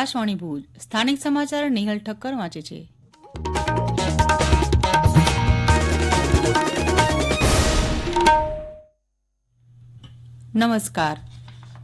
આકાશવાણી ભુજ, સ્થાનિક સમાચાર નિહલ ઠક્કર વાંચે છે. નમસ્કાર.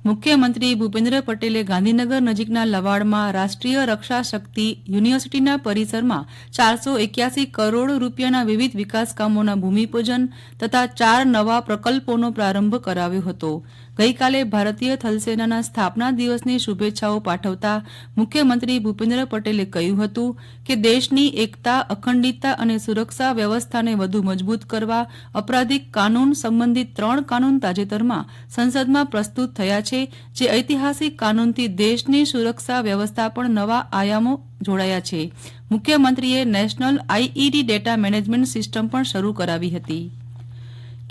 મુખ્યમંત્રી ભૂપેન્દ્ર પટેલે ગાંધીનગર નજીકના લવાડમાં રાષ્ટ્રીય રક્ષા શક્તિ યુનિવર્સિટીના પરિસરમાં ચારસો એક્યાસી કરોડ રૂપિયાના વિવિધ વિકાસ કામોના ભૂમિપૂજન તથા ચાર નવા પ્રકલ્પોનો પ્રારંભ કરાવ્યો હતો. ગઈકાલે ભારતીય થલસેનાના સ્થાપના દિવસની શુભેચ્છાઓ પાઠવતા મુખ્યમંત્રી ભૂપેન્દ્ર પટેલે કહ્યું હતું કે દેશની એકતા, અખંડિતતા અને સુરક્ષા વ્યવસ્થાને વધુ મજબૂત કરવા અપરાધિક કાનૂન સંબંધિત ત્રણ કાનૂન તાજેતરમાં સંસદમાં પ્રસ્તુત થયા છે, જે ઐતિહાસિક કાનૂનથી દેશની સુરક્ષા વ્યવસ્થા પણ નવા આયામો જોડાયા છે. મુખ્યમંત્રીએ national IED data management system પણ શરૂ કરાવી હતી.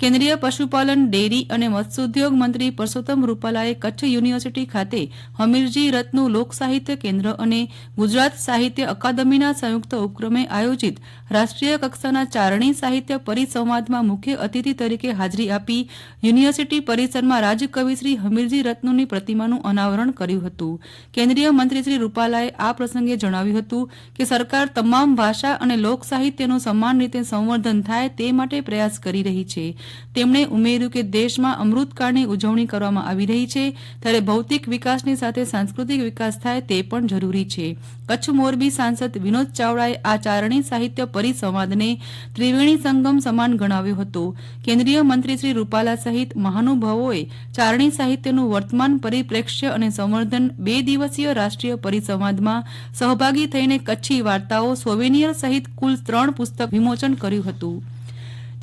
કેન્દ્રીય પશુપાલન, ડેરી અને મત્સ્યોદ્યોગ મંત્રી પરસોત્તમ રૂપાલાએ કચ્છ યુનિવર્સિટી ખાતે હમીરજી રથનું લોકસાહિત્ય કેન્દ્ર અને ગુજરાત સાહિત્ય અકાદમીના સંયુક્ત ઉપક્રમે આયોજિત રાષ્ટ્રીય કક્ષાના ચારણી સાહિત્ય પરિસંવાદમાં મુખ્ય અતિથિ તરીકે હાજરી આપી યુનિવર્સિટી પરિસરમાં રાજકવિશ્રી હમીરજી રત્નુની પ્રતિમાનું અનાવરણ કર્યું હતું. કેન્દ્રીય મંત્રી શ્રી રૂપાલાએ આ પ્રસંગે જણાવ્યું હતું કે સરકાર તમામ ભાષા અને લોકસાહિત્યનું સમાન રીતે સંવર્ધન થાય તે માટે પ્રયાસ કરી રહી છે. તેમણે ઉમેર્યું કે દેશમાં અમૃતકાળની ઉજવણી કરવામાં આવી રહી છે, ત્યારે ભૌતિક વિકાસની સાથે સાંસ્કૃતિક વિકાસ થાય તે પણ જરૂરી છે. કચ્છ મોરબી સાંસદ વિનોદ ચાવડાએ આ ચારણી સાહિત્ય પરિસંવાદને ત્રિવેણી સંગમ સમાન ગણાવ્યો હતો. કેન્દ્રીય મંત્રી શ્રી રૂપાલા સહિત મહાનુભાવોએ ચારણી સાહિત્યનું વર્તમાન પરિપ્રેક્ષ્ય અને સંવર્ધન બે દિવસીય રાષ્ટ્રીય પરિસંવાદમાં સહભાગી થઈને કચ્છી વાર્તાઓ સોવેનિયર સહિત કુલ ત્રણ પુસ્તક વિમોચન કર્યું હતું.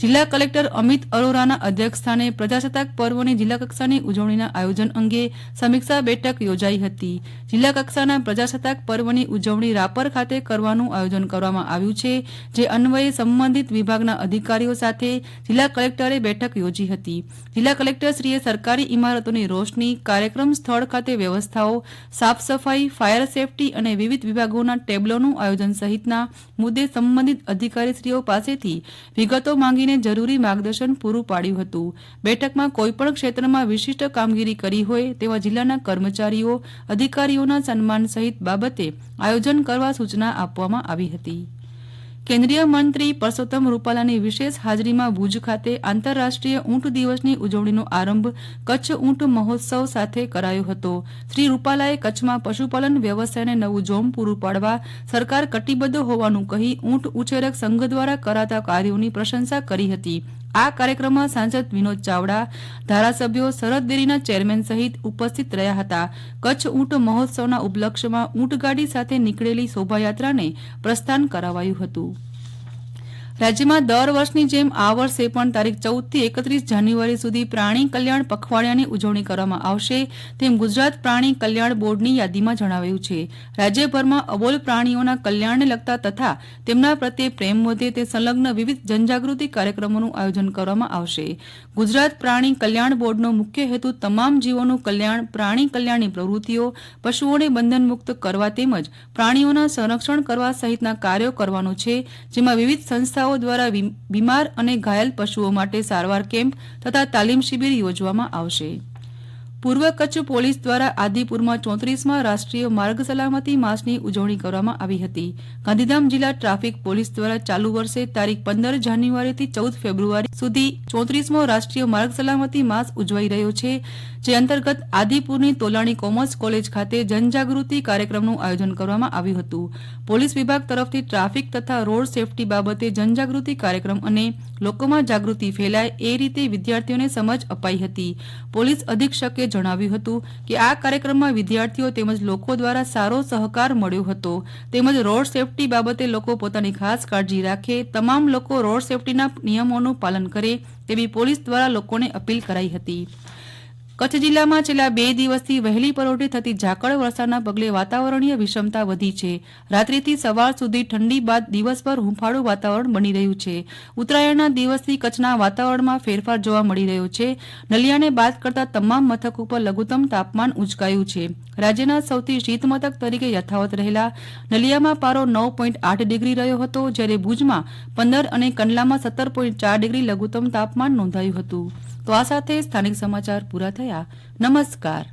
જિલ્લા કલેક્ટર અમિત અરોરાના અધ્યક્ષસ્થાને પ્રજાસત્તાક પર્વની જિલ્લા કક્ષાની ઉજવણીના આયોજન અંગે સમીક્ષા બેઠક યોજાઈ હતી. જિલ્લા કક્ષાના પ્રજાસત્તાક પર્વની ઉજવણી રાપર ખાતે કરવાનું આયોજન કરવામાં આવ્યું છે, જે અન્વયે સંબંધિત વિભાગના અધિકારીઓ સાથે જિલ્લા કલેક્ટરે બેઠક યોજી હતી. જિલ્લા કલેક્ટરશ્રીએ સરકારી ઇમારતોની રોશની, કાર્યક્રમ સ્થળ ખાતે વ્યવસ્થાઓ સાફ સફાઈ ફાયર સેફટી અને વિવિધ વિભાગોના ટેબ્લોનું આયોજન સહિતના મુદ્દે સંબંધિત અધિકારીશ્રીઓ પાસેથી વિગતો માંગીને જરૂરી માર્ગદર્શન પૂરું પાડ્યું હતું. બેઠકમાં કોઈપણ ક્ષેત્રમાં વિશિષ્ટ કામગીરી કરી હોય તેવા જિલ્લાના કર્મચારીઓ, અધિકારીઓના સન્માન સહિત બાબતે આયોજન કરવા સૂચના આપવામાં આવી હતી. કેન્દ્રીય મંત્રી પરસોત્તમ રૂપાલાની વિશેષ હાજરીમાં ભુજ ખાતે આંતરરાષ્ટ્રીય ઊંટ દિવસની ઉજવણીનો આરંભ કચ્છ ઊંટ મહોત્સવ સાથે કરાયો હતો. શ્રી રૂપાલાએ કચ્છમાં પશુપાલન વ્યવસાયને નવું જોમ પૂરું પાડવા સરકાર કટિબદ્ધ હોવાનું કહી ઊંટ ઉછેરક સંઘ દ્વારા કરાતા કાર્યોની પ્રશંસા કરી હતી. આ કાર્યક્રમમાં સાંસદ વિનોદ ચાવડા, ધારાસભ્યો સરહદ ડેરીના ચેરમેન સહિત ઉપસ્થિત રહ્યા હતા. કચ્છ ઊંટ મહોત્સવના ઉપલક્ષ્યમાં ઊંટગાડી સાથે નીકળેલી શોભાયાત્રાને પ્રસ્થાન કરાવાયું હતું. રાજ્યમાં દર વર્ષની જેમ આ વર્ષે પણ તારીખ ચૌદથી એકત્રીસ જાન્યુઆરી સુધી પ્રાણી કલ્યાણ પખવાડિયાની ઉજવણી કરવામાં આવશે તેમ ગુજરાત પ્રાણી કલ્યાણ બોર્ડની યાદીમાં જણાવાયું છે. રાજ્યભરમાં અબોલ પ્રાણીઓના કલ્યાણને લગતા તથા તેમના પ્રત્યે પ્રેમ વધે તે સંલગ્ન વિવિધ જનજાગૃતિ કાર્યક્રમોનું આયોજન કરવામાં આવશે. ગુજરાત પ્રાણી કલ્યાણ બોર્ડનો મુખ્ય હેતુ તમામ જીવોનું કલ્યાણ, પ્રાણી કલ્યાણની પ્રવૃત્તિઓ, પશુઓને બંધનમુક્ત કરવા તેમજ પ્રાણીઓના સંરક્ષણ કરવા સહિતના કાર્યો કરવાનો છે, જેમાં વિવિધ સંસ્થાઓ દ્વારા બીમાર અને ઘાયલ પશુઓ માટે સારવાર કેમ્પ તથા તાલીમ શિબિર યોજવામાં આવશે. પૂર્વ કચ્છ પોલીસ દ્વારા આદિપુરમાં ચોત્રીસમાં રાષ્ટ્રીય માર્ગ સલામતી માસની ઉજવણી કરવામાં આવી હતી. ગાંધીધામ જિલ્લા ટ્રાફિક પોલીસ દ્વારા ચાલુ વર્ષે તારીખ પંદર જાન્યુઆરીથી ચૌદ ફેબ્રુઆરી સુધી ચોત્રીસમો રાષ્ટ્રીય માર્ગ સલામતી માસ ઉજવાઈ રહ્યો છે, જે અંતર્ગત આદિપુરની તોલાણી કોમર્સ કોલેજ ખાતે જનજાગૃતિ કાર્યક્રમનું આયોજન કરવામાં આવ્યું હતું. પોલીસ વિભાગ તરફથી ટ્રાફિક તથા રોડ સેફટી બાબતે જનજાગૃતિ કાર્યક્રમ અને લોકોમાં જાગૃતિ ફેલાય એ રીતે વિદ્યાર્થીઓને સમજ અપાઈ હતી. પોલીસ અધિક્ષકે જણાવ્યું હતું કે આ કાર્યક્રમમાં વિદ્યાર્થીઓ તેમજ લોકો દ્વારા સારો સહકાર મળ્યો હતો. તેમજ રોડ સેફટી બાબતે લોકો પોતાની ખાસ કાળજી રાખે, તમામ લોકો રોડ સેફટીના નિયમોનું પાલન કરે તેવી પોલીસ દ્વારા લોકોને અપીલ કરાઈ હતી. કચ્છ જિલ્લામાં છેલ્લા બે દિવસથી વહેલી પરોઢે થતી ઝાકળ વરસાદના પગલે વાતાવરણીય વિષમતા વધી છે. રાત્રિથી સવાર સુધી ઠંડી બાદ દિવસભર હુંફાળું વાતાવરણ બની રહ્યું છે. ઉત્તરાયણના દિવસથી કચ્છના વાતાવરણમાં ફેરફાર જોવા મળી રહ્યો છે. નલિયાને બાદ કરતા તમામ મથક ઉપર લઘુત્તમ તાપમાન ઉંચકાયું છે. રાજ્યના સૌથી શીત મથક તરીકે યથાવત રહેલા નલિયામાં પારો નવ પોઈન્ટ આઠ ડિગ્રી રહ્યો હતો, જ્યારે ભુજમાં પંદર અને કંડલામાં સત્તર પોઈન્ટ ચાર ડિગ્રી લઘુત્તમ તાપમાન નોંધાયું હતું. તો આ સાથે સ્થાનિક સમાચાર પૂરા થયા. નમસ્કાર.